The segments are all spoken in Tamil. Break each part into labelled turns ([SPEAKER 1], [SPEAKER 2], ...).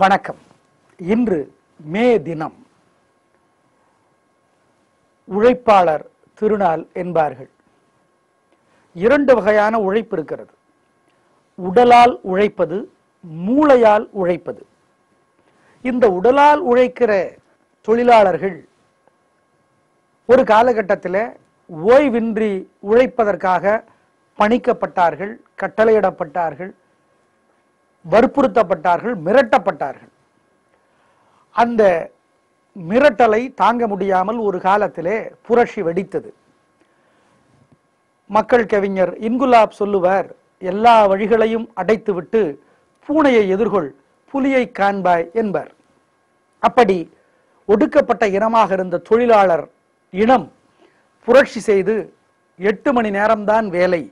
[SPEAKER 1] வணக்கம். இன்று மே தினம் உழைப்பாளர் திருநாள் என்பார்கள். இரண்டு வகையான உழைப்பு இருக்கிறது. உடலால் உழைப்பது மூளையால் உழைப்பது. இந்த உடலால் உழைக்கிற தொழிலாளர்கள் ஒரு காலகட்டத்தில் ஓய்வின்றி உழைப்பதற்காக பணிக்கப்பட்டார்கள் கட்டளையிடப்பட்டார்கள் வற்புறுத்தப்பட்டார்கள் மிரட்டப்பட்டார்கள். அந்த மிரட்டலை தாங்க முடியாமல் ஒரு காலத்திலே புரட்சி வெடித்தது. மக்கள் கவிஞர் இன்குலாப் சொல்லுவார் எல்லா வழிகளையும் அடைத்துவிட்டு பூனையை எதிர்கொள் புலியை காண்பாய் என்பார். அப்படி ஒடுக்கப்பட்ட இனமாக இருந்த தொழிலாளர் இனம் புரட்சி செய்து எட்டு மணி நேரம்தான் வேலை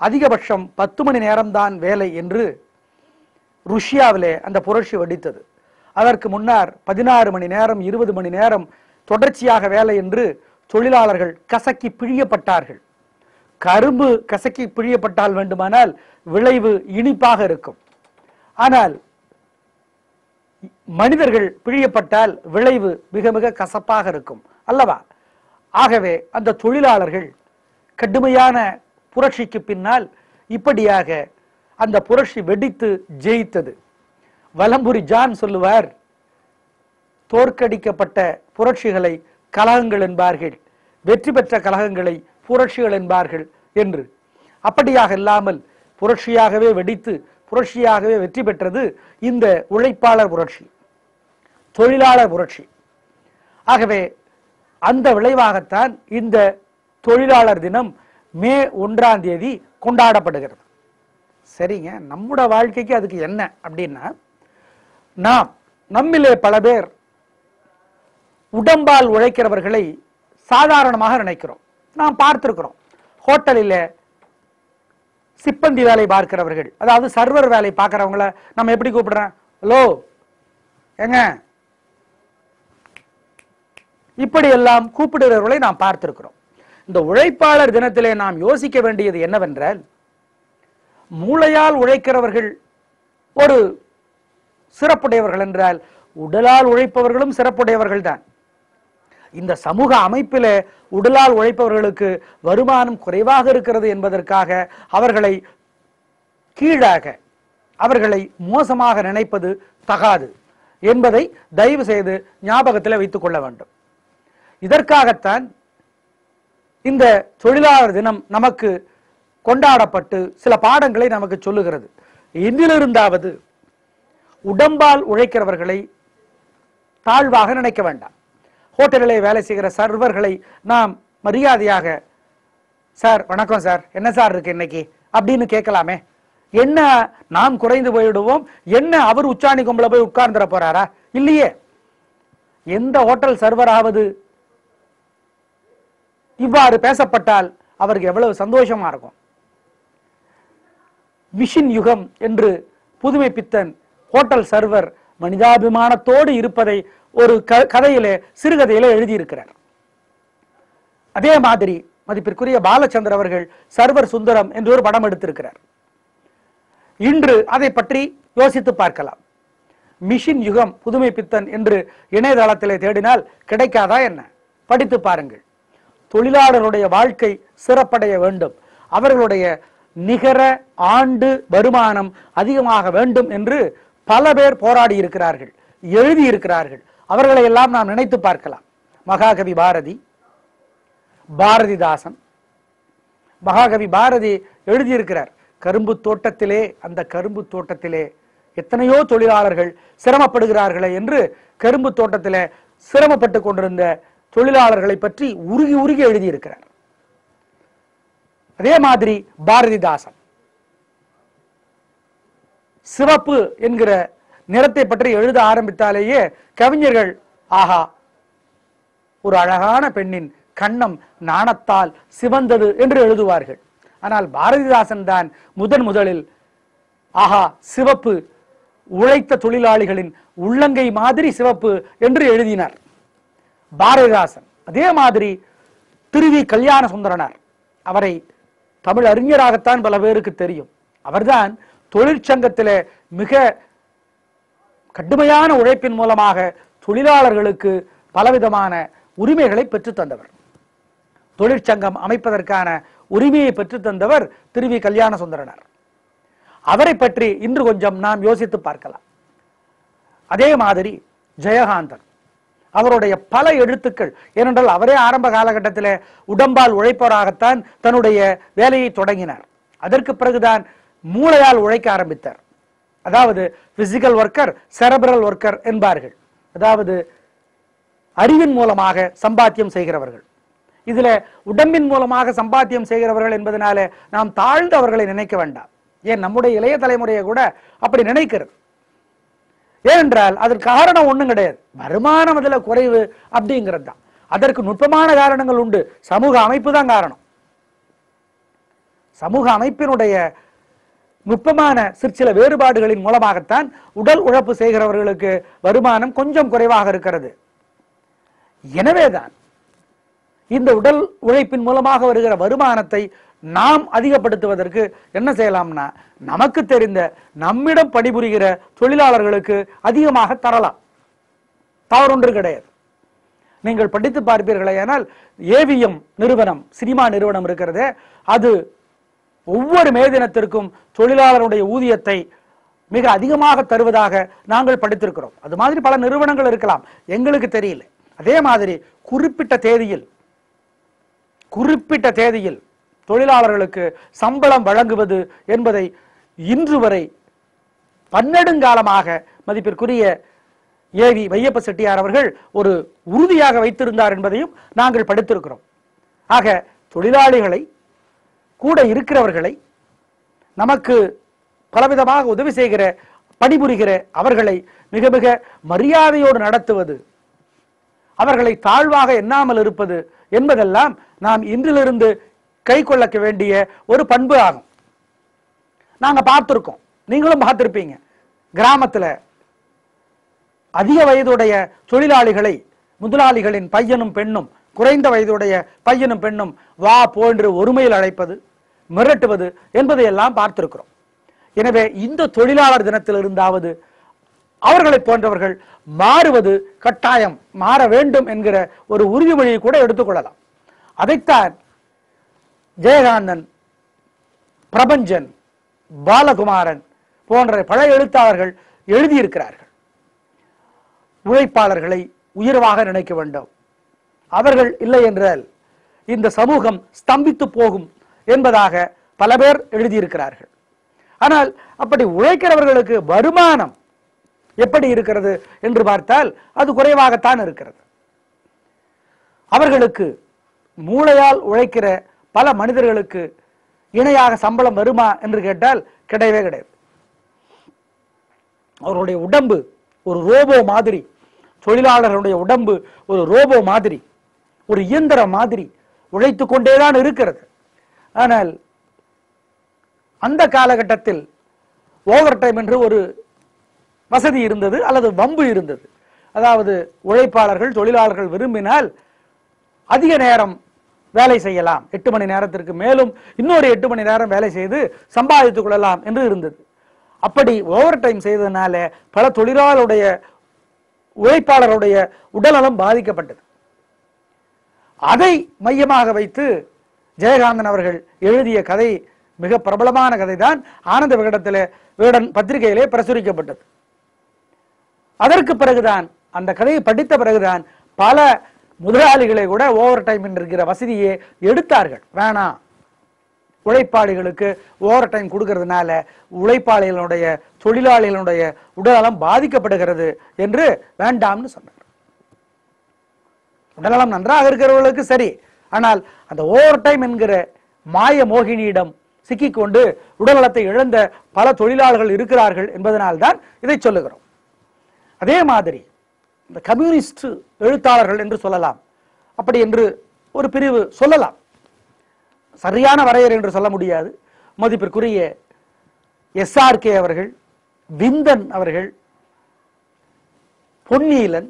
[SPEAKER 1] அதிகபட்சம் பத்து மணி நேரம்தான் வேலை என்று ருஷ்யாவிலே அந்த புரட்சி வெடித்தது. அதற்கு முன்னர் பதினாறு மணி நேரம் இருபது மணி நேரம் தொடர்ச்சியாக வேலை என்று தொழிலாளர்கள் கசக்கி பிழியப்பட்டார்கள். கரும்பு கசக்கி பிழியப்பட்டால் வேண்டுமானால் விளைவு இனிப்பாக இருக்கும். ஆனால் மனிதர்கள் பிழியப்பட்டால் விளைவு மிக மிக கசப்பாக இருக்கும் அல்லவா? ஆகவே அந்த தொழிலாளர்கள் கடுமையான புரட்சிக்கு பின்னால் இப்படியாக அந்த புரட்சி வெடித்து ஜெயித்தது. வலம்புரி ஜான் சொல்லுவார் தோற்கடிக்கப்பட்ட புரட்சிகளை கலகங்கள் என்பார்கள். வெற்றி பெற்ற கலகங்களை புரட்சிகள் என்பார்கள் என்று. அப்படியாக இல்லாமல் புரட்சியாகவே வெடித்து புரட்சியாகவே வெற்றி பெற்றது இந்த உழைப்பாளர் புரட்சி தொழிலாளர் புரட்சி. ஆகவே அந்த விளைவாகத்தான் இந்த தொழிலாளர் தினம் மே ஒன்றாம் தேதி கொண்டாடப்படுகிறது. சரிங்க. நம்மோட வாழ்க்கைக்கு அதுக்கு என்ன அப்படின்னா நாம் நம்மிலே பல பேர் உடம்பால் உழைக்கிறவர்களை சாதாரணமாக நினைக்கிறோம். நாம் பார்த்திருக்கிறோம். ஹோட்டலில் சிப்பந்தி வேலை பார்க்கிறவர்கள். அதாவது சர்வர் வேலை பார்க்குறவங்கள நம்ம எப்படி கூப்பிடுறேன் ஹலோ ஏங்க? இப்படி எல்லாம் கூப்பிடுகிறவர்களை நாம் பார்த்திருக்கிறோம். இந்த உழைப்பாளர் தினத்திலே நாம் யோசிக்க வேண்டியது என்னவென்றால் மூளையால் உழைக்கிறவர்கள் ஒரு சிறப்புடையவர்கள் என்றால் உடலால் உழைப்பவர்களும் சிறப்புடையவர்கள் தான் இந்த சமூக அமைப்பில் உடலால் உழைப்பவர்களுக்கு வருமானம் குறைவாக இருக்கிறது என்பதற்காக அவர்களை கீழாக அவர்களை மோசமாக நினைப்பது தகாது என்பதை தயவு செய்து ஞாபகத்தில் வைத்துக் கொள்ள வேண்டும். இதற்காகத்தான் இந்த தொழிலாளர் தினம் நமக்கு கொண்டாடப்பட்டு சில பாடங்களை நமக்கு சொல்லுகிறது. இதிலிருந்தாவது உடம்பால் உழைக்கிறவர்களை தாழ்வாக நினைக்க வேண்டாம். ஹோட்டலிலே வேலை செய்கிற சர்வர்களை நாம் மரியாதையாக சார் வணக்கம் சார். என்ன சார் இருக்கு இன்னைக்கு? அப்படின்னு கேட்கலாமே. என்ன நாம் குறைந்து போயிடுவோம்? என்ன அவர் உச்சாணி கும்பல போய் உட்கார்ந்துட போறாரா? இல்லையே. எந்த ஹோட்டல் சர்வராவது இவ்வாறு பேசப்பட்டால் அவருக்கு எவ்வளவு சந்தோஷமா இருக்கும். மிஷின் யுகம் என்று புதுமை பித்தன் ஹோட்டல் சர்வர் மனிதாபிமானத்தோடு இருப்பதை ஒரு க- கதையிலே சிறுகதையிலே எழுதியிருக்கிறார். அதே மாதிரி மதிப்பிற்குரிய பாலச்சந்தர் அவர்கள் சர்வர் சுந்தரம் என்று ஒரு படம் எடுத்திருக்கிறார். இன்று அதை பற்றி யோசித்து பார்க்கலாம். மிஷின் யுகம் புதுமை பித்தன் என்று இணையதளத்திலே தேடினால் கிடைக்காதா என்ன? படித்து பாருங்கள். தொழிலாளருடைய வாழ்க்கை சிறப்படைய வேண்டும். அவர்களுடைய நிகர ஆண்டு வருமானம் அதிகமாக வேண்டும் என்று பல பேர் போராடி இருக்கிறார்கள் எழுதி இருக்கிறார்கள். அவர்களை எல்லாம் நாம் நினைத்து பார்க்கலாம். மகாகவி பாரதி பாரதிதாசன். மகாகவி பாரதி எழுதியிருக்கிறார் கரும்பு தோட்டத்திலே அந்த கரும்பு தோட்டத்திலே எத்தனையோ தொழிலாளர்கள் சிரமப்படுகிறார்களே என்று கரும்பு தோட்டத்தில் சிரமப்பட்டு கொண்டிருந்த தொழிலாளர்களை பற்றி உருகி உருகி எழுதியிருக்கிறார். அதே மாதிரி பாரதிதாசன். சிவப்பு என்கிற நிறத்தை பற்றி எழுத ஆரம்பித்தாலேயே கவிஞர்கள் ஆஹா ஒரு அழகான பெண்ணின் கண்ணம் நாணத்தால் சிவந்தது என்று எழுதுவார்கள். ஆனால் பாரதிதாசன் தான் முதன் முதலில் ஆஹா சிவப்பு உழைத்த தொழிலாளிகளின் உள்ளங்கை மாதிரி சிவப்பு என்று எழுதினார். பாரதிதாசன். அதே மாதிரி திருவி கல்யாண சுந்தரனார். அவரை தமிழ் அறிஞராகத்தான் பல பேருக்கு தெரியும். அவர்தான் தொழிற்சங்கத்தில் மிக கடுமையான உழைப்பின் மூலமாக தொழிலாளர்களுக்கு பலவிதமான உரிமைகளை பெற்றுத்தந்தவர் தொழிற்சங்கம் அமைப்பதற்கான உரிமையை பெற்றுத்தந்தவர் திரு வி கல்யாண சுந்தரனார் அவரை பற்றி இன்று கொஞ்சம் நாம் யோசித்து பார்க்கலாம். அதே மாதிரி ஜெயகாந்தன். அவருடைய பல எழுத்துக்கள். ஏனென்றால் அவரே ஆரம்ப காலகட்டத்தில் உடம்பால் உழைப்பவராகத்தான் தன்னுடைய வேலையை தொடங்கினார். அதற்கு பிறகுதான் மூளையால் உழைக்க ஆரம்பித்தார். அதாவது பிசிக்கல் ஒர்க்கர் செரபரல் ஒர்க்கர் என்பார்கள். அதாவது அறிவின் மூலமாக சம்பாத்தியம் செய்கிறவர்கள். இதுல உடம்பின் மூலமாக சம்பாத்தியம் செய்கிறவர்கள் என்பதனால நாம் தாழ்ந்தவர்களை நினைக்க வேண்டாம். ஏன் நம்முடைய இளைய தலைமுறையை கூட அப்படி நினைக்கிறது. ஏனென்றால் அதற்கு காரணம் ஒண்ணும் கிடையாது. வருமானம் அதுல குறைவு அப்படிங்கிறது தான் அதற்கு நுட்பமான காரணங்கள் உண்டு. சமூக அமைப்பு தான் காரணம். சமூக அமைப்பினுடைய நுட்பமான சிற்சில வேறுபாடுகளின் மூலமாகத்தான் உடல் உழைப்பு செய்கிறவர்களுக்கு வருமானம் கொஞ்சம் குறைவாக இருக்கிறது. எனவேதான் இந்த உடல் உழைப்பின் மூலமாக வருகிற வருமானத்தை நாம் அதிகப்படுத்துவதற்கு என்ன செய்யலாம்னா நமக்கு தெரிந்த நம்மிடம் பணிபுரிகிற தொழிலாளர்களுக்கு அதிகமாக தரலாம். தவறொன்று கிடையாது. நீங்கள் படித்து பார்ப்பீர்களேயானால் ஏவிஎம் நிறுவனம் சினிமா நிறுவனம் இருக்கிறதே அது ஒவ்வொரு மே தினத்திற்கும் தொழிலாளருடைய ஊதியத்தை மிக அதிகமாக தருவதாக நாங்கள் படித்திருக்கிறோம். அது மாதிரி பல நிறுவனங்கள் இருக்கலாம். எங்களுக்கு தெரியல. அதே மாதிரி குறிப்பிட்ட தேதியில் குறிப்பிட்ட தேதியில் தொழிலாளர்களுக்கு சம்பளம் வழங்குவது என்பதை இன்று வரை பன்னெடுங்காலமாக மதிப்பிற்குரிய ஏவி வையப்ப செட்டியார் அவர்கள் ஒரு உறுதியாக வைத்திருந்தார் என்பதையும் நாங்கள் படித்திருக்கிறோம். ஆக தொழிலாளிகளை கூட இருக்கிறவர்களை நமக்கு பலவிதமாக உதவி செய்கிற பணிபுரிகிற அவர்களை மிக மிக மரியாதையோடு நடத்துவது அவர்களை தாழ்வாக எண்ணாமல் இருப்பது என்பதெல்லாம் நாம் இன்றிலிருந்து கை கொள்ளக்க வேண்டிய ஒரு பண்பு ஆகும். நாங்க பார்த்திருக்கோம். நீங்களும் பார்த்திருப்பீங்க. கிராமத்துல அதிக வயதுடைய தொழிலாளிகளை முதலாளிகளின் பையனும் பெண்ணும் குறைந்த வயதுடைய பையனும் பெண்ணும் வா போன்று ஒருமையில் அழைப்பது மிரட்டுவது என்பதையெல்லாம் பார்த்திருக்கிறோம். எனவே இந்த தொழிலாளர் தினத்திலிருந்தாவது அவர்களை போன்றவர்கள் மாறுவது கட்டாயம் மாற வேண்டும் என்கிற ஒரு உறுதிமொழியை கூட எடுத்துக்கொள்ளலாம் அதைத்தான் ஜெயகாந்தன் பிரபஞ்சன் பாலகுமாரன் போன்ற பழைய எழுத்தாளர்கள் எழுதியிருக்கிறார்கள். உழைப்பாளர்களை உயர்வாக நினைக்க வேண்டும். அவர்கள் இல்லை என்றால் இந்த சமூகம் ஸ்தம்பித்து போகும் என்பதாக பல பேர் எழுதியிருக்கிறார்கள். ஆனால் அப்படி உழைக்கிறவர்களுக்கு வருமானம் எப்படி இருக்கிறது என்று பார்த்தால் அது குறைவாகத்தான் இருக்கிறது. அவர்களுக்கு மூளையால் உழைக்கிற பல மனிதர்களுக்கு இணையாக சம்பளம் வருமா என்று கேட்டால் கிடையவே கிடையாது. அவருடைய உடம்பு ஒரு ரோபோ மாதிரி தொழிலாளர்களுடைய உடம்பு ஒரு ரோபோ மாதிரி ஒரு இயந்திரம் மாதிரி உழைத்து கொண்டேதான் இருக்கிறது. ஆனால் அந்த காலகட்டத்தில் ஓவர் டைம் என்று ஒரு வசதி இருந்தது அல்லது வம்பு இருந்தது. அதாவது உழைப்பாளர்கள் தொழிலாளர்கள் விரும்பினால் அதிக நேரம் வேலை செய்யலாம். எட்டு மணி நேரத்திற்கு மேலும் இன்னொரு எட்டு மணி நேரம் வேலை செய்து சம்பாதித்துக் கொள்ளலாம் என்று இருந்தது. அப்படி ஓவர் டைம் செய்ததுனால பல தொழிலாளருடைய உழைப்பாளருடைய உடல்நலம் பாதிக்கப்பட்டது. அதை மையமாக வைத்து ஜெயகாந்தன் அவர்கள் எழுதிய கதை மிக பிரபலமான கதை தான் ஆனந்த விகடத்தில் விகடன் பத்திரிகையிலே பிரசுரிக்கப்பட்டது. அதற்கு பிறகுதான் அந்த கதையை படித்த பிறகுதான் பல முதலாளிகளை கூட ஓவர் டைம் இருக்கிற வசதியை எடுத்தார்கள். வேணாம் உழைப்பாளிகளுக்கு ஓவர் டைம் கொடுக்கறதுனால உழைப்பாளிகளுடைய தொழிலாளிகளுடைய உடல்நலம் பாதிக்கப்படுகிறது என்று வேண்டாம்னு சொன்னார். உடல்நலம் நன்றாக இருக்கிறவர்களுக்கு சரி ஆனால் அந்த ஓவர் டைம் என்கிற மாய மோகினியிடம் சிக்கிக்கொண்டு உடல்நலத்தை இழந்த பல தொழிலாளர்கள் இருக்கிறார்கள் என்பதனால்தான் இதை சொல்லுகிறோம். அதே மாதிரி இந்த கம்யூனிஸ்ட் எழுத்தாளர்கள் என்று சொல்லலாம். அப்படி என்று ஒரு பிரிவு சொல்லலாம். சரியான வரையறை என்று சொல்ல முடியாது. மதிப்பிற்குரிய எஸ்ஆர்கே அவர்கள் விந்தன் அவர்கள் பொன்னீலன்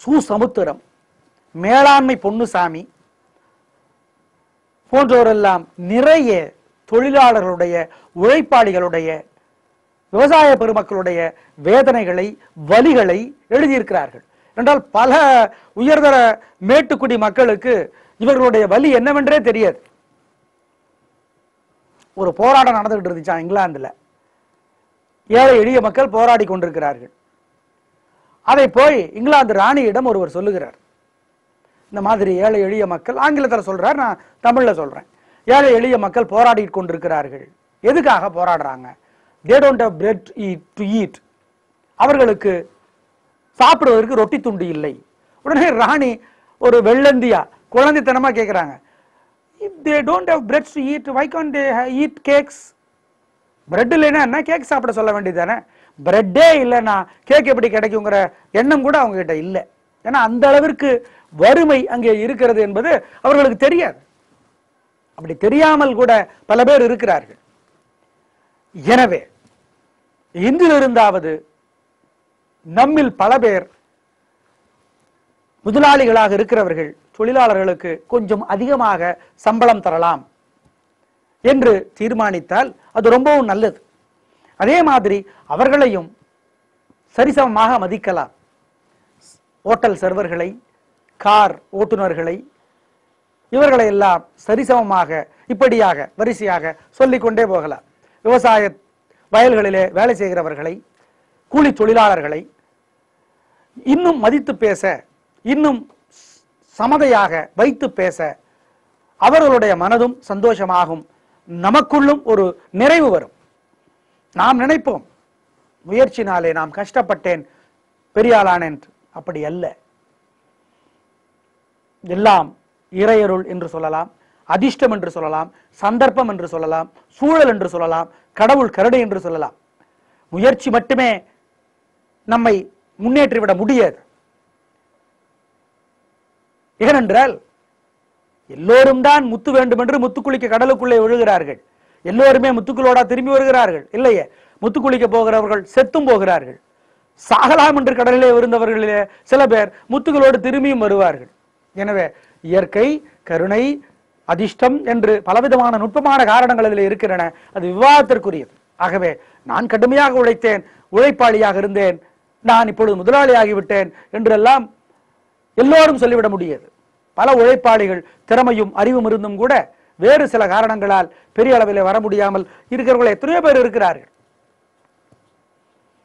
[SPEAKER 1] சு. சமுத்திரம் மேலாண்மை பொன்னுசாமி போன்றோரெல்லாம் நிறைய தொழிலாளர்களுடைய உழைப்பாளிகளுடைய விவசாய பெருமக்களுடைய வேதனைகளை வலிகளை எழுதியிருக்கிறார்கள். என்றால் பல உயர்தர மேட்டுக்குடி மக்களுக்கு இவர்களுடைய வலி என்னவென்றே தெரியாது. ஒரு போராட்டம் நடந்துகிட்டு இருந்துச்சான் இங்கிலாந்துல. ஏழை எளிய மக்கள் போராடி கொண்டிருக்கிறார்கள். அதை போய் இங்கிலாந்து ராணியிடம் ஒருவர் சொல்லுகிறார். இந்த மாதிரி ஏழை எளிய மக்கள் ஆங்கிலத்தில் சொல்றார் நான் தமிழ்ல சொல்றேன். ஏழை எளிய மக்கள் போராடி கொண்டிருக்கிறார்கள். எதுக்காக போராடுறாங்க? They don't have bread to eat அவர்களுக்கு சாப்பிடுவதற்கு ரொட்டி துண்டு இல்லை. உடனே ராணி ஒரு வெள்ளந்தியா குழந்தைத்தனமாக கேட்குறாங்க if they don't have bread to eat why can't they eat cakes bread இல்லைன்னா என்ன? கேக் சாப்பிட சொல்ல வேண்டியது தானே பிரெட்டே இல்லைன்னா கேக் எப்படி கிடைக்குங்கிற எண்ணம் கூட அவங்க கிட்ட இல்லை. ஏன்னா அந்த அளவிற்கு வறுமை அங்கே இருக்கிறது என்பது அவர்களுக்கு தெரியாது. அப்படி தெரியாமல் கூட பல பேர் இருக்கிறார்கள். எனவே இன்றிலிருந்தாவது நம்மில் பல பேர் முதலாளிகளாக இருக்கிறவர்கள் தொழிலாளர்களுக்கு கொஞ்சம் அதிகமாக சம்பளம் தரலாம் என்று தீர்மானித்தால் அது ரொம்பவும் நல்லது. அதே மாதிரி அவர்களையும் சரிசமமாக மதிக்கலாம். ஓட்டல் சர்வர்களை கார் ஓட்டுநர்களை இவர்களை எல்லாம் சரிசமமாக இப்படியாக வரிசையாக சொல்லிக்கொண்டே போகலாம். விவசாய வயல்களிலே வேலை செய்கிறவர்களை கூலி தொழிலாளர்களை இன்னும் மதித்து பேச இன்னும் சமதையாக வைத்து பேச அவர்களுடைய மனதும் சந்தோஷமாகும். நமக்குள்ளும் ஒரு நிறைவு வரும். நாம் நினைப்போம் முயற்சினாலே நாம் கஷ்டப்பட்டேன் பெரியாளானேன் அப்படி அல்ல. எல்லாம் இறையருள் என்று சொல்லலாம். அதிர்ஷ்டம் என்று சொல்லலாம் சந்தர்ப்பம் என்று சொல்லலாம் சூழல் என்று சொல்லலாம் கடவுள் கருடை என்று சொல்லலாம். முயற்சி மட்டுமே நம்மை முன்னேற்றிவிட முடியாது. ஏனென்றால் எல்லோரும் தான் முத்து வேண்டும் என்று முத்துக்குளிக்க கடலுக்குள்ளே விழுகிறார்கள். எல்லோருமே முத்துக்களோட திரும்பி வருகிறார்கள். இல்லையே முத்துக்குளிக்க போகிறவர்கள் செத்தும் போகிறார்கள். சாகலாம் என்று கடலிலே இருந்தவர்களிலே சில பேர் முத்துகளோடு திரும்பியும் வருவார்கள். எனவே இயற்கை கருணை அதிர்ஷ்டம் என்று பலவிதமான நுட்பமான காரணங்கள் இதில் இருக்கின்றன. அது விவாதத்திற்குரியது. ஆகவே நான் கடுமையாக உழைத்தேன் உழைப்பாளியாக இருந்தேன் நான் இப்பொழுது முதலாளியாகிவிட்டேன் என்றெல்லாம் எல்லோரும் சொல்லிவிட முடியாது. பல உழைப்பாளிகள் திறமையும் அறிவும் இருந்தும் கூட வேறு சில காரணங்களால் பெரிய அளவில் வர முடியாமல் இருக்கிறவர்கள் எத்தனையோ பேர் இருக்கிறார்கள்.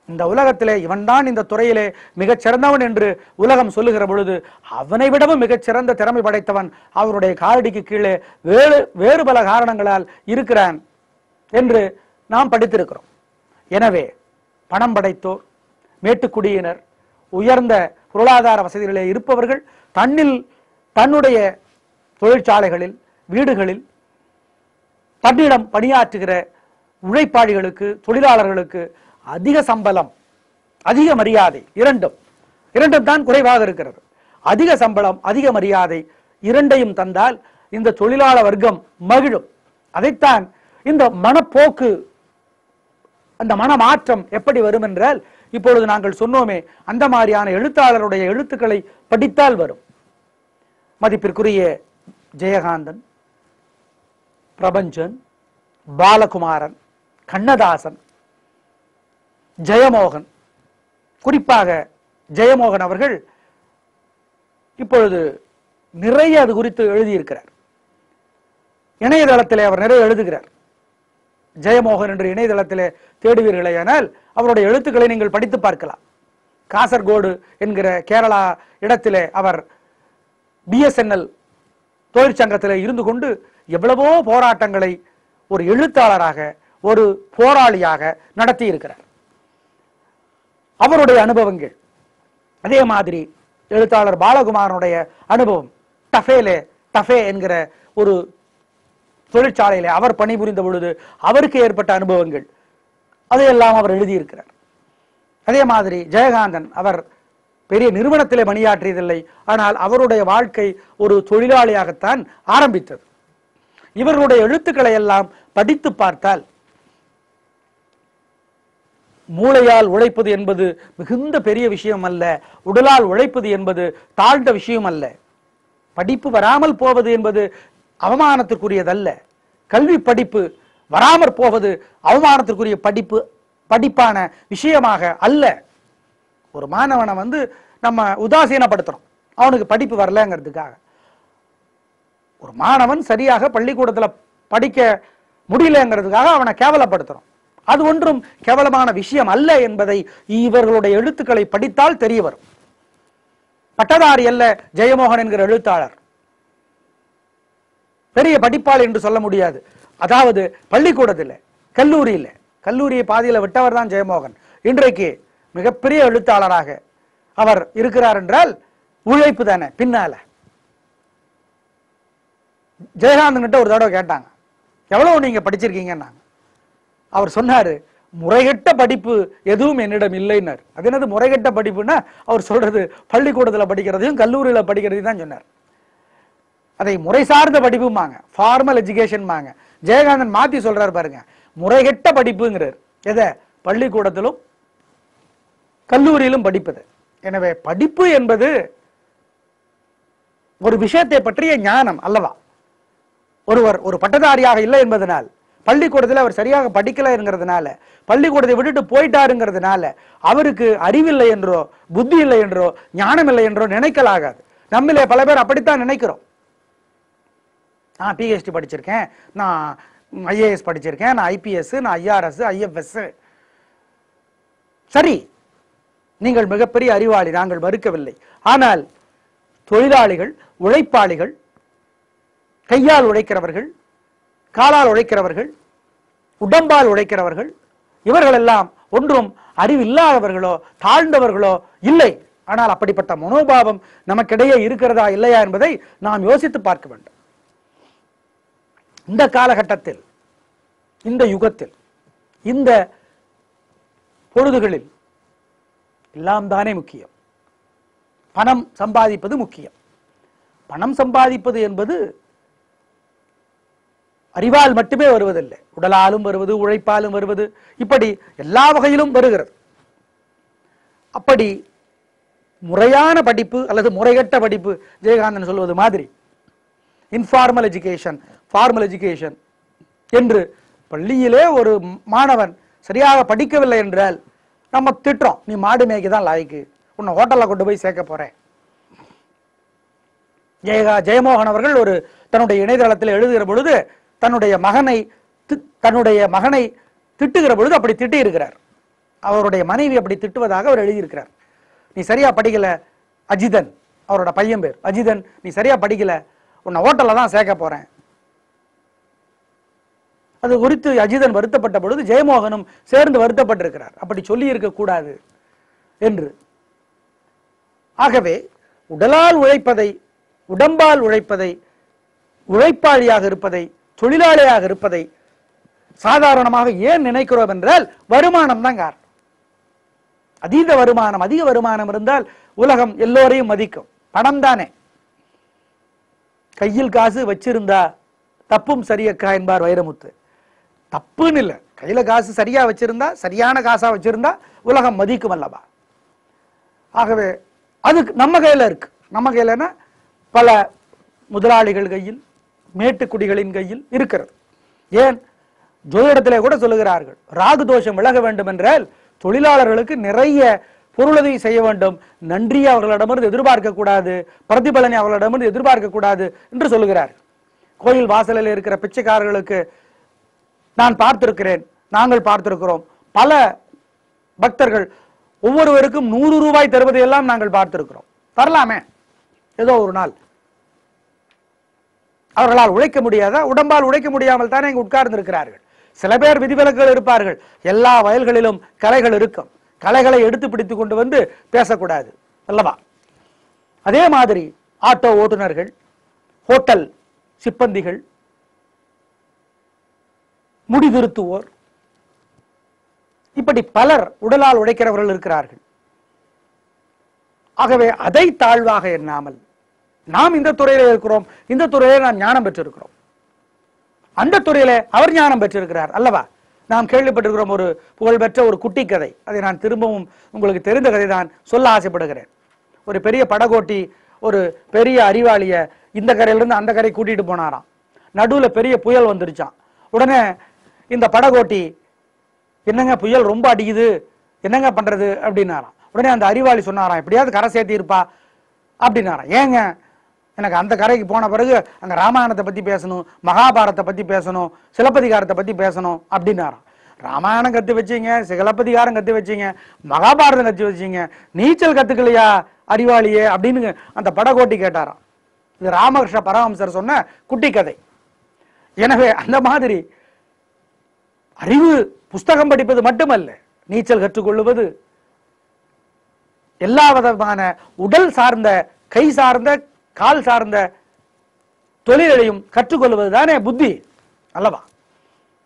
[SPEAKER 1] இந்த உலகத்திலே இவன்தான் இந்த துறையிலே மிகச் சிறந்தவன் என்று உலகம் சொல்லுகிற பொழுது அவனை விடவும் மிகச் சிறந்த திறமை படைத்தவன் அவருடைய காலடிக்கு கீழே வேறு வேறு பல காரணங்களால் இருக்கிறான் என்று நாம் படித்திருக்கிறோம். எனவே பணம் படைத்தோர் மேட்டுக்குடியினர் உயர்ந்த பொருளாதார வசதிகளிலே இருப்பவர்கள் தன்னில் தன்னுடைய தொழிற்சாலைகளில் வீடுகளில் தன்னிடம் பணியாற்றுகிற உழைப்பாளிகளுக்கு தொழிலாளர்களுக்கு அதிக சம்பளம் அதிக மரியாதை இரண்டும் இரண்டும் தான் குறைவாக இருக்கிறது. அதிக சம்பளம் அதிக மரியாதை இரண்டையும் தந்தால் இந்த தொழிலாளர் வர்க்கம் மகிழும். அதைத்தான் இந்த மனப்போக்கு அந்த மனமாற்றம் எப்படி வரும் என்றால் இப்பொழுது நாங்கள் சொன்னோமே அந்த மாதிரியான எழுத்தாளருடைய எழுத்துக்களை படித்தால் வரும். மதிப்பிற்குரிய ஜெயகாந்தன் பிரபஞ்சன் பாலகுமாரன் கண்ணதாசன் ஜெயமோகன். குறிப்பாக ஜெயமோகன் அவர்கள் இப்பொழுது நிறைய அது குறித்து எழுதியிருக்கிறார். இணையதளத்திலே அவர் நிறைய எழுதுகிறார். ஜெயமோகன் என்று இணையதளத்திலே தேடுவீர்களேயானால் அவருடைய எழுத்துக்களை நீங்கள் படித்து பார்க்கலாம். காசர்கோடு என்கிற கேரளா இடத்திலே அவர் பிஎஸ்என்எல் தொழிற்சங்கத்திலே இருந்து கொண்டு எவ்வளவோ போராட்டங்களை ஒரு எழுத்தாளராக ஒரு போராளியாக நடத்தி இருக்கிறார் அவருடைய அனுபவங்கள். அதே மாதிரி எழுத்தாளர் பாலகுமாரனுடைய அனுபவம். டஃபேலே டஃபே என்கிற ஒரு தொழிற்சாலையிலே அவர் பணிபுரிந்த பொழுது அவருக்கு ஏற்பட்ட அனுபவங்கள். அதையெல்லாம் அவர் எழுதியிருக்கிறார். அதே மாதிரி ஜெயகாந்தன் அவர் பெரிய நிறுவனத்திலே பணியாற்றியதில்லை. ஆனால் அவருடைய வாழ்க்கை ஒரு தொழிலாளியாகத்தான் ஆரம்பித்தது. இவர்களுடைய எழுத்துக்களை எல்லாம் படித்து பார்த்தால் மூளையால் உழைப்பது என்பது மிகுந்த பெரிய விஷயம் அல்ல உடலால் உழைப்பது என்பது தாழ்ந்த விஷயம் அல்ல படிப்பு வராமல் போவது என்பது அவமானத்திற்குரியதல்ல. கல்வி படிப்பு வராமற் போவது அவமானத்திற்குரிய படிப்பு படிப்பான விஷயமாக அல்ல. ஒரு மாணவனை வந்து நம்ம உதாசீனப்படுத்துறோம். அவனுக்கு படிப்பு வரலங்கிறதுக்காக. ஒரு மாணவன் சரியாக பள்ளிக்கூடத்துல படிக்க முடியலங்கிறதுக்காக அவனை கேவலப்படுத்துறோம். அது ஒன்றும் கேவலமான விஷயம் அல்ல என்பதை இவர்களுடைய எழுத்துக்களை படித்தால் தெரிய வரும். பட்டதாரி அல்ல ஜெயமோகன் என்கிற எழுத்தாளர். பெரிய படிப்பாளி என்று சொல்ல முடியாது. அதாவது பள்ளிக்கூடத்தில் கல்லூரியில் கல்லூரியை பாதியில விட்டவர் தான் ஜெயமோகன். இன்றைக்கு மிகப்பெரிய எழுத்தாளராக அவர் இருக்கிறார் என்றால் உழைப்பு தானே பின்னால. ஜெயகாந்தன் கிட்ட ஒரு தடவை கேட்டாங்க எவ்வளவு நீங்க படிச்சிருக்கீங்கன்னாங்க? அவர் சொன்னாரு முறைகெட்ட படிப்பு எதுவும் என்னிடம் இல்லைன்னார். அது என்னது முறைகெட்ட படிப்புன்னா அவர் சொல்றது பள்ளிக்கூடத்தில் படிக்கிறதையும் கல்லூரியில் படிக்கிறதையும் தான் சொன்னார். அதை முறை சார்ந்த படிப்புமாங்க ஃபார்மல் எஜுகேஷன் மாங்க ஜெயகாந்தன் மாத்தி சொல்றார் பாருங்க முறைகெட்ட படிப்புங்கிறார். எதை? பள்ளிக்கூடத்திலும் கல்லூரியிலும் படிப்பது. எனவே படிப்பு என்பது ஒரு விஷயத்தை பற்றிய ஞானம் அல்லவா? ஒருவர் ஒரு பட்டதாரியாக இல்லை என்பதனால் பள்ளிக்கூடத்தில் அவர் சரியாக படிக்கலைங்கிறதுனால பள்ளிக்கூடத்தை விட்டுட்டு போயிட்டாருங்கிறதுனால அவருக்கு அறிவில்லை என்றோ புத்தி இல்லை என்றோ ஞானம் இல்லை என்றோ நினைக்கலாகாது. நம்மிலே பல பேர் அப்படித்தான் நினைக்கிறோம். நான் பிஹெச்டி படிச்சிருக்கேன் நான் ஐஏஎஸ் படிச்சிருக்கேன் நான் ஐபிஎஸ் நான் ஐஆர்எஸ் ஐஎஃப்எஸ் சரி நீங்கள் மிகப்பெரிய அறிவாளி நாங்கள் மறுக்கவில்லை. ஆனால் தொழிலாளிகள் உழைப்பாளிகள் கையால் உழைக்கிறவர்கள் காலால் உழைக்கிறவர்கள் உடம்பால் உழைக்கிறவர்கள் இவர்கள் எல்லாம் ஒன்றும் அறிவில்லாதவர்களோ தாழ்ந்தவர்களோ இல்லை. ஆனால் அப்படிப்பட்ட மனோபாவம் நமக்கிடையே இருக்கிறதா இல்லையா என்பதை நாம் யோசித்து பார்க்க வேண்டும். இந்த காலகட்டத்தில் இந்த யுகத்தில் இந்த பொழுதுகளில் எல்லாம் தானே முக்கியம். பணம் சம்பாதிப்பது முக்கியம். பணம் சம்பாதிப்பது என்பது அறிவால் மட்டுமே வருவதில்லை. உடலாலும் வருவது உழைப்பாலும் வருவது. இப்படி எல்லா வகையிலும் வருகிறது. அப்படி முறையான படிப்பு அல்லது முறைகட்ட படிப்பு ஜெயகாந்தன் சொல்வது மாதிரி இன்ஃபார்மல் எஜுகேஷன் ஃபார்மல் எஜுகேஷன் என்று பள்ளியிலே ஒரு மாணவன் சரியாக படிக்கவில்லை என்றால் நம்ம திட்டுறோம் நீ மாடு மேய்க்கு தான் லாய்க்கு. உன்னை ஹோட்டலில் கொண்டு போய் சேர்க்க போறேன். ஜெயகா ஜெயமோகன் அவர்கள் ஒரு தன்னுடைய இணையதளத்தில் எழுதுகிற பொழுது தன்னுடைய மகனை தி- தன்னுடைய மகனை திட்டுகிற பொழுது அப்படி திட்டி இருக்கிறார். அவருடைய மனைவி அப்படி திட்டுவதாக அவர் எழுதியிருக்கிறார். நீ சரியா படிக்கல அஜிதன் அவரோட பையன் பேர். அஜிதன் நீ சரியா படிக்கல உன்னை ஹோட்டலில் தான் சேர்க்க போறேன். அது குறித்து அஜிதன் வருத்தப்பட்ட பொழுது ஜெயமோகனும் சேர்ந்து வருத்தப்பட்டிருக்கிறார். அப்படி சொல்லி இருக்கக்கூடாது என்று. ஆகவே உடலால் உழைப்பதை உடம்பால் உழைப்பதை உழைப்பாளியாக இருப்பதை தொழிலாளியாக இருப்பதை சாதாரணமாக ஏன் நினைக்கிறோம் என்றால் வருமானம் தான் காரணம். அதீத வருமானம் அதிக வருமானம் இருந்தால் உலகம் எல்லோரையும் மதிக்கும். பணம் தானே. கையில் காசு வச்சிருந்தா தப்பும் சரியக்கா என்பார் வைரமுத்து. தப்புன்னு இல்லை. கையில காசு சரியா வச்சிருந்தா சரியான காசா வச்சிருந்தா உலகம் மதிக்கும் அல்லவா? ஆகவே அது நம்ம கையில இருக்கு. நம்ம கையிலன்னா பல முதலாளிகள் கையில் மேட்டுக்குடிகளின் கையில் இருக்கிறது. ஏன்? ஜோதிடத்திலே கூட சொல்லுகிறார்கள் ராகு தோஷம் விலக வேண்டும் என்றால் தொழிலாளர்களுக்கு நிறைய பொருளுதவி செய்ய வேண்டும். நன்றியை அவர்களிடமிருந்து எதிர்பார்க்க கூடாது பிரதிபலனை அவர்களிடமிருந்து எதிர்பார்க்க கூடாது என்று சொல்லுகிறார் கோயில் வாசலில் இருக்கிற பிச்சைக்காரர்களுக்கு நான் பார்த்திருக்கிறேன் நாங்கள் பார்த்திருக்கிறோம். பல பக்தர்கள் ஒவ்வொருவருக்கும் நூறு ரூபாய் தருவதையெல்லாம் நாங்கள் பார்த்திருக்கிறோம். தரலாமே. ஏதோ ஒரு நாள். அவர்களால் உழைக்க முடியாத? உடம்பால் உழைக்க முடியாமல் தானே இங்கு உட்கார்ந்து இருக்கிறார்கள் சில பேர் விதிவிலக்குகள் இருப்பார்கள். எல்லா வயல்களிலும் கலைகள் இருக்கும். கலைகளை எடுத்து பிடித்து கொண்டு வந்து பேசக்கூடாது. அல்லவா? அதே மாதிரி ஆட்டோ ஓட்டுநர்கள் ஹோட்டல் சிப்பந்திகள் முடிதிருத்துவோர் இப்படி பலர் உடலால் உழைக்கிறவர்கள் இருக்கிறார்கள். ஆகவே அதை தாழ்வாக எண்ணாமல் நாம் இந்த துறையில இருக்கிறோம். இந்த துறையில நாம் ஞானம் பெற்றிருக்கிறோம். அந்த துறையில அவர் ஞானம் பெற்றிருக்கிறார் அல்லவா? நாம் கேள்விப்பட்டிருக்கிறோம் ஒரு புகழ்பெற்ற ஒரு குட்டி கதை. அதை நான் திரும்பவும் உங்களுக்கு தெரிந்த கதை தான் சொல்ல ஆசைப்படுகிறேன். ஒரு பெரிய படகோட்டி ஒரு பெரிய அறிவாளிய இந்த கரையிலிருந்து அந்த கரை கூட்டிட்டு போனாராம். நடுவுல பெரிய புயல் வந்துருச்சான் உடனே இந்த படகோட்டி என்னங்க புயல் ரொம்ப அடிக்குது? என்னங்க பண்றது? அப்படின்னாராம். உடனே அந்த அறிவாளி சொன்னாராம் எப்படியாவது கரை சேர்த்தி இருப்பா அப்படின்னாராம். ஏங்க எனக்கு அந்த கரைக்கு போன பிறகு அங்கே ராமாயணத்தை பத்தி பேசணும் மகாபாரத்தை பத்தி பேசணும் சிலப்பதிகாரத்தை பத்தி பேசணும் அப்படின்னாராம். ராமாயணம் கத்து வச்சீங்க சிலப்பதிகாரம் கத்து வச்சீங்க மகாபாரதம் கத்து வச்சீங்க நீச்சல் கத்துக்கலையா அறிவாளியே அப்படின்னு அந்த படகோட்டி கேட்டாராம். இது ராமகிருஷ்ண பரமஹம்சர் சொன்ன குட்டி கதை எனவே அந்த மாதிரி அறிவு புஸ்தகம் படிப்பது மட்டுமல்ல நீச்சல் கற்றுக்கொள்வது எல்லா விதமான உடல் சார்ந்த கை சார்ந்த கால் சார்ந்த தொழிலையும் கற்றுக்கொள்வது தானே புத்தி அல்லவா?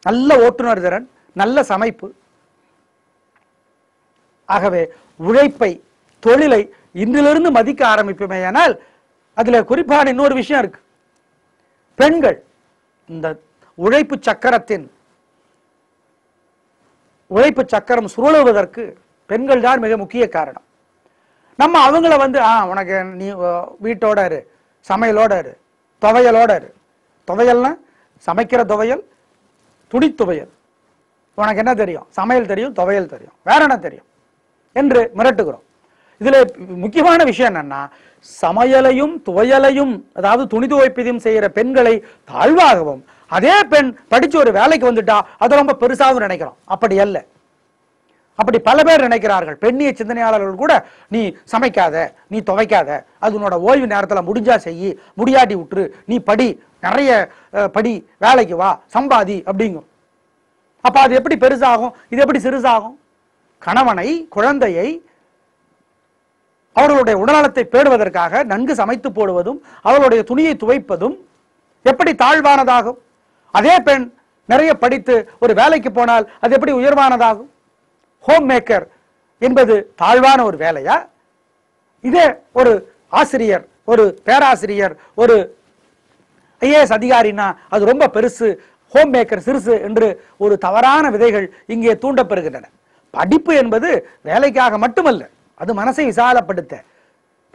[SPEAKER 1] நல்ல ஓட்டுநர் திறன் நல்ல சமைப்பு. ஆகவே உழைப்பை தொழிலை இன்றிலிருந்து மதிக்க ஆரம்பிப்போமேயானால் அதுல குறிப்பான இன்னொரு விஷயம் இருக்கு. பெண்கள் இந்த உழைப்பு சக்கரத்தின் உழைப்பு சக்கரம் சுருளுவதற்கு பெண்கள் தான் மிக முக்கிய காரணம். நம்ம அவங்கள வந்து ஆ உனக்கு நீ வீட்டோட இரு சமையலோட இரு துவையலோட இரு. துவையல்னா சமைக்கிற துவையல் துணி துவையல். உனக்கு என்ன தெரியும்? சமையல் தெரியும் துவையல் தெரியும். வேற என்ன தெரியும்? என்று மிரட்டுகிறோம். இதுல முக்கியமான விஷயம் என்னன்னா சமையலையும் துவையலையும் அதாவது துணி துவைப்பதையும் செய்யற பெண்களை தாழ்வாகவும் அதே பெண் படிச்சு ஒரு வேலைக்கு வந்துட்டா அது ரொம்ப பெருசாகவும் நினைக்கிறோம். அப்படி அல்ல. அப்படி பல பேர் நினைக்கிறார்கள். பெண்ணிய சிந்தனையாளர்கள் கூட நீ சமைக்காத நீ துவைக்காத அது உன்னோட ஓய்வு நேரத்தில் முடிஞ்சா செய்யி முடியாட்டி விட்டுரு நீ படி நிறைய படி வேலைக்கு வா சம்பாதி அப்படிங்கும். அப்போ அது எப்படி பெருசாகும்? இது எப்படி சிறுசாகும்? கணவனை குழந்தையை அவர்களுடைய உடல்நலத்தை பேடுவதற்காக நன்கு சமைத்து போடுவதும் அவர்களுடைய துணியை துவைப்பதும் எப்படி தாழ்வானதாகும்? அதே பெண் நிறைய படித்து ஒரு வேலைக்கு போனால் அது எப்படி உயர்வானதாகும்? ஹோம் மேக்கர் என்பது தாழ்வான ஒரு வேலையா? இதே ஒரு ஆசிரியர் ஒரு பேராசிரியர் ஒரு ஐஏஎஸ் அதிகாரினா அது ரொம்ப பெருசு ஹோம் மேக்கர் சிறுசு என்று ஒரு தவறான விதைகள் இங்கே தூண்டப்பெறுகின்றன. படிப்பு என்பது வேலைக்காக மட்டுமல்ல அது மனசை விசாலப்படுத்த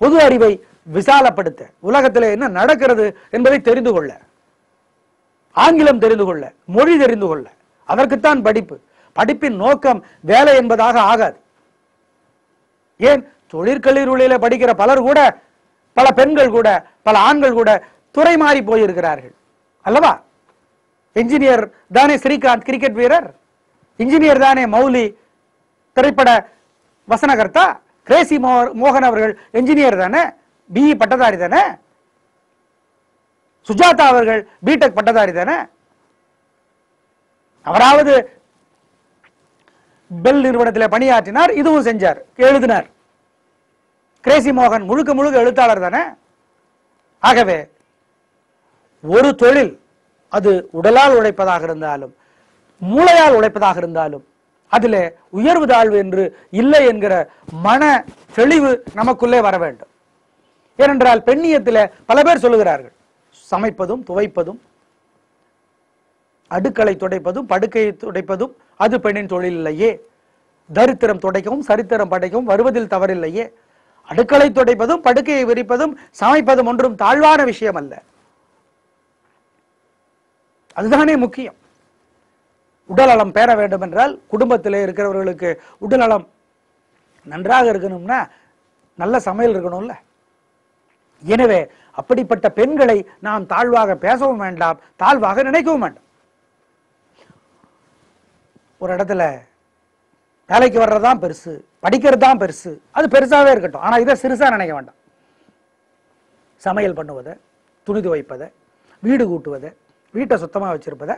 [SPEAKER 1] பொது அறிவை விசாலப்படுத்த உலகத்தில் என்ன நடக்கிறது என்பதை தெரிந்து கொள்ள ஆங்கிலம் தெரிந்து கொள்ள மொழி தெரிந்து கொள்ள அதற்குத்தான் படிப்பு. படிப்பின் நோக்கம் வேலை என்பதாக ஆகாது. ஏன்? தொழிற்கல்லூரியில படிக்கிற பலர் கூட பல பெண்கள் கூட பல ஆண்கள் கூட துறை மாறி போயிருக்கிறார்கள். அல்லவா? என்ஜினியர் தானே ஸ்ரீகாந்த் கிரிக்கெட் வீரர்? இன்ஜினியர் தானே மௌலி திரைப்பட வசனகர்த்தா? கிரேசி மோ- மோகன் அவர்கள் என்ஜினியர் தானே? பிஇ பட்டதாரி தானே? சுஜாதா அவர்கள் பிடெக் பட்டதாரி தானே? அவராவது பெல் நிறுவனத்தில் பணியாற்றினார் இதுவும் செஞ்சார் எழுதினார். கிரேசி மோகன் முழுக்க முழுக்க எழுத்தாளர் தானே? ஆகவே ஒரு தொழில் அது உடலால் உழைப்பதாக இருந்தாலும் மூளையால் உழைப்பதாக இருந்தாலும் அதில் உயர்வு தாழ்வு என்று இல்லை என்கிற மன தெளிவு நமக்குள்ளே வர வேண்டும். ஏனென்றால் பெண்ணியத்தில் பல பேர் சொல்லுகிறார்கள் சமைப்பதும் துவைப்பதும் அடுக்களை துடைப்பதும் படுக்கையை துடைப்பதும் அது பெண்ணின் தொழில் இல்லையே தரித்திரம் துடைக்கவும் சரித்திரம் படைக்கவும் வருவதில் தவறில்லையே. அடுக்களை துடைப்பதும் படுக்கையை விரிப்பதும் சமைப்பதும் ஒன்றும் தாழ்வான விஷயம் அல்ல அதுதானே முக்கியம். உடல்நலம் பெற வேண்டும் என்றால் குடும்பத்திலே இருக்கிறவர்களுக்கு உடல்நலம் நன்றாக இருக்கணும்னா நல்ல சமையல் இருக்கணும்ல. எனவே அப்படிப்பட்ட பெண்களை நாம் தாழ்வாக பேசவும் வேண்டாம் தாழ்வாக நினைக்கவும் வேண்டாம். ஒரு இடத்துல வேலைக்கு வர்றதுதான் பெருசு படிக்கிறது தான் பெருசு. அது பெருசாவே இருக்கட்டும். ஆனா இதை சிறுசா நினைக்க வேண்டாம். சமையல் பண்ணுவதை துணி துவைப்பதை வீடு கூட்டுவதை வீட்டை சுத்தமா வச்சிருப்பதை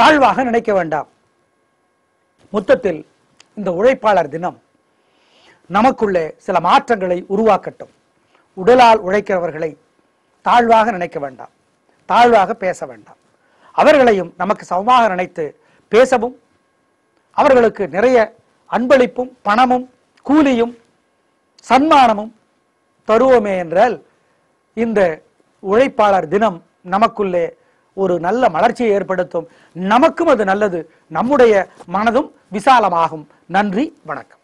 [SPEAKER 1] தாழ்வாக நினைக்க வேண்டாம். மொத்தத்தில் இந்த உழைப்பாளர் தினம் நமக்குள்ளே சில மாற்றங்களை உருவாக்கட்டும். உடலால் உழைக்கிறவர்களை தாழ்வாக நினைக்க வேண்டாம். தாழ்வாக பேச வேண்டாம். அவர்களையும் நமக்கு சமமாக நினைத்து பேசவும் அவர்களுக்கு நிறைய அன்பளிப்பும் பணமும் கூலியும் சன்மானமும் தருவோமே என்றால் இந்த உழைப்பாளர் தினம் நமக்குள்ளே ஒரு நல்ல மலர்ச்சியை ஏற்படுத்தும். நமக்கும் அது நல்லது. நம்முடைய மனதும் விசாலமாகும். நன்றி வணக்கம்.